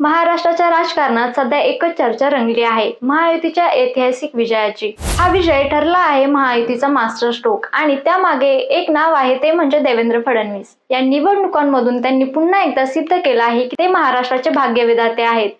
महाराष्ट्राच्या राजकारणात सध्या एकच चर्चा रंगली आहे महायुतीच्या ऐतिहासिक विजयाची. हा विजय ठरला आहे महायुतीचा मास्टर स्ट्रोक आणि त्यामागे एक नाव आहे ते म्हणजे देवेंद्र फडणवीस. या निवडणुकांमधून त्यांनी पुन्हा एकदा सिद्ध केलं आहे की ते महाराष्ट्राचे भाग्यविधाते आहेत.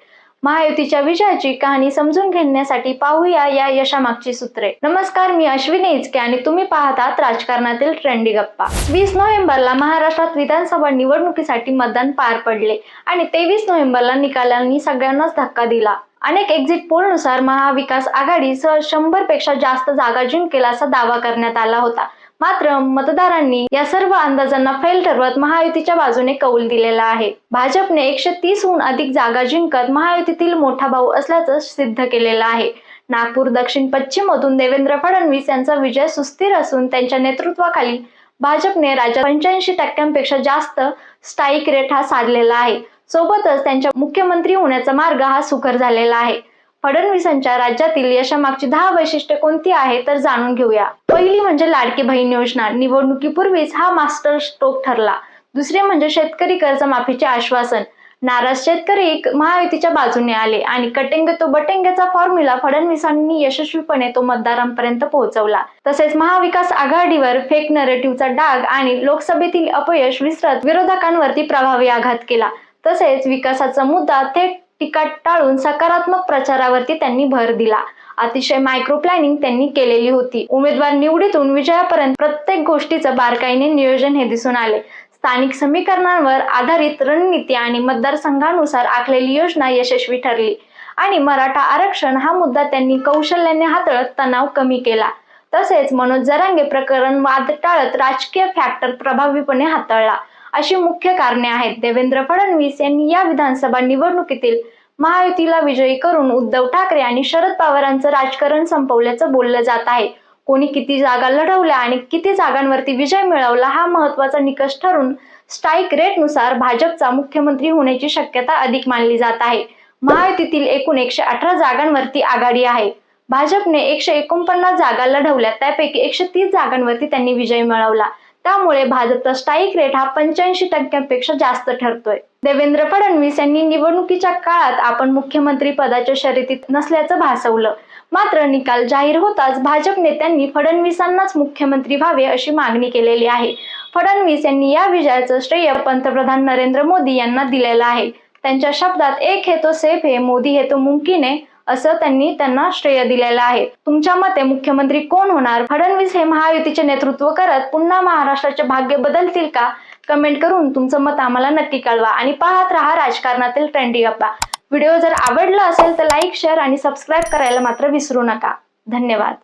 महायुतीच्या विजयाची कहाणी समजून घेण्यासाठी पाहूया या यशामागची सूत्रे. नमस्कार मी अश्विनी इचके आणि तुम्ही पाहतात राजकारणातील ट्रेंडी गप्पा. वीस नोव्हेंबरला महाराष्ट्रात विधानसभा निवडणुकीसाठी मतदान पार पडले आणि तेवीस नोव्हेंबरला निकालांनी सगळ्यांनाच धक्का दिला. अनेक एक्झिट पोलनुसार महाविकास आघाडीसह शंभरपेक्षा जास्त जागा जिंकेल असा दावा करण्यात आला होता. मात्र मतदारांनी या सर्व अंदाजांना फैल ठरवत महायुतीच्या बाजूने कौल दिलेला आहे. भाजपने एकशे तीसहून अधिक जागा जिंकत महायुतीतील मोठा भाऊ असल्याचं सिद्ध केलेलं आहे. नागपूर दक्षिण पश्चिम मधून देवेंद्र फडणवीस यांचा विजय सुस्थिर असून त्यांच्या नेतृत्वाखाली भाजपने राज्यात पंच्याऐंशी टक्क्यांपेक्षा जास्त स्थायिक रेट हा साधलेला आहे. सोबतच त्यांच्या मुख्यमंत्री होण्याचा मार्ग हा सुकर झालेला आहे. फडणवीसांच्या राज्यातील यशामागची दहा वैशिष्ट्ये कोणती आहे तर जाणून घेऊया. पहिली म्हणजे लाडकी बहीण योजना. निवडणुकीपूर्वीच हा मास्टर स्ट्रोक ठरला. दुसरे म्हणजे शेतकरी कर्जमाफीचे आश्वासन. नाराज शेतकरी महायुतीच्या बाजूने आले आणि कटेंग तो बटेंगेचा फॉर्म्युला फडणवीसांनी यशस्वीपणे तो मतदारांपर्यंत पोहोचवला. तसेच महाविकास आघाडीवर फेक नरेटिव्हचा डाग आणि लोकसभेतील अपयश विसरत विरोधकांवरती प्रभावी आघात केला. तसेच विकासाचा मुद्दा थेट टीका टाळून सकारात्मक प्रचारावरती त्यांनी भर दिला. अतिशय मायक्रो प्लॅनिंग त्यांनी केलेली होती. उमेदवार निवडीतून विजयापर्यंत प्रत्येक गोष्टीचं बारकाईने नियोजन हे दिसून आले. स्थानिक समीकरणांवर आधारित रणनीती आणि मतदारसंघानुसार आखलेली योजना यशस्वी ठरली. आणि मराठा आरक्षण हा मुद्दा त्यांनी कौशल्याने हाताळत तणाव कमी केला. तसेच मनोज जरांगे प्रकरण वाद टाळत राजकीय फॅक्टर प्रभावीपणे हाताळला. अशी मुख्य कारणे आहेत. देवेंद्र फडणवीस यांनी या विधानसभा निवडणुकीतील महायुतीला विजयी करून उद्धव ठाकरे आणि शरद पवारांचं राजकारण संपवल्याचं बोललं जात आहे. कोणी किती जागा लढवल्या आणि किती जागांवरती विजय मिळवला हा महत्त्वाचा निकष ठरून स्ट्राईक रेटनुसार भाजपचा मुख्यमंत्री होण्याची शक्यता अधिक मानली जात आहे. महायुतीतील एकूण एकशे अठरा जागांवरती आघाडी आहे. भाजपने एकशे एकोणपन्नास जागा लढवल्या त्यापैकी एकशे तीस जागांवरती त्यांनी विजय मिळवला. त्यामुळे भाजपचा स्ट्राईक रेट हा पंच्याऐंशी टक्क्यांपेक्षा जास्त ठरतोय. देवेंद्र फडणवीस यांनी निवडणुकीच्या काळात आपण मुख्यमंत्री पदाच्या शर्यतीत नसल्याचं भासवलं. मात्र निकाल जाहीर होताच भाजप नेत्यांनी फडणवीसांनाच मुख्यमंत्री व्हावे अशी मागणी केलेली आहे. फडणवीस यांनी या विजयाचं श्रेय पंतप्रधान नरेंद्र मोदी यांना दिलेलं आहे. त्यांच्या शब्दात एक हे तो सेफ हे मोदी हे तो मुमकिन आहे. असं त्यांनी त्यांना श्रेय दिलेलं आहे. तुमच्या मते मुख्यमंत्री कोण होणार? फडणवीस हे महायुतीचे नेतृत्व करत पुन्हा महाराष्ट्राचे भाग्य बदलतील का? कमेंट करून तुमचं मत आम्हाला नक्की कळवा आणि पाहत राहा राजकारणातील ट्रेंडी गप्पा व्हिडिओ जर आवडला असेल तर लाईक शेअर आणि सबस्क्राईब करायला मात्र विसरू नका. धन्यवाद.